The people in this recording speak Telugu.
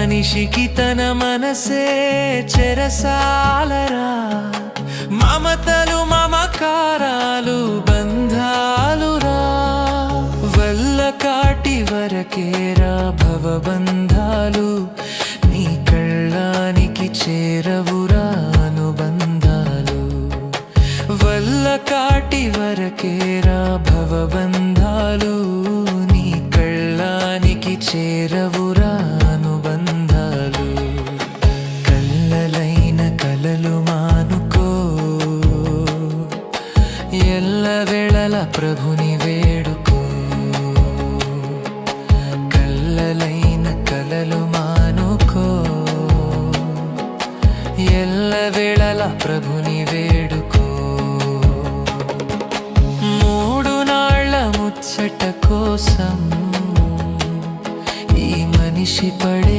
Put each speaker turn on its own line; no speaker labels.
మనిషికి తన మనసే చెరసాలరా. మమతలు మమకారాలు బంధాలురా. వల్ల కాటి వరకేరా భవబంధాలు. నీ కళ్ళానికి చేరవురా అనుబంధాలు. వల్ల కాటి వరకేరా భవబంధాలు. నీ కళ్ళానికి చేరవురా ఎల్ల వేళల ప్రభుని వేడుకో కళ్ళలైన కలలు మానుకో ఎల్ల వేళల ప్రభుని వేడుకో మూడు నాళ్ళ ముచ్చట కోసం ఈ మనిషి పడే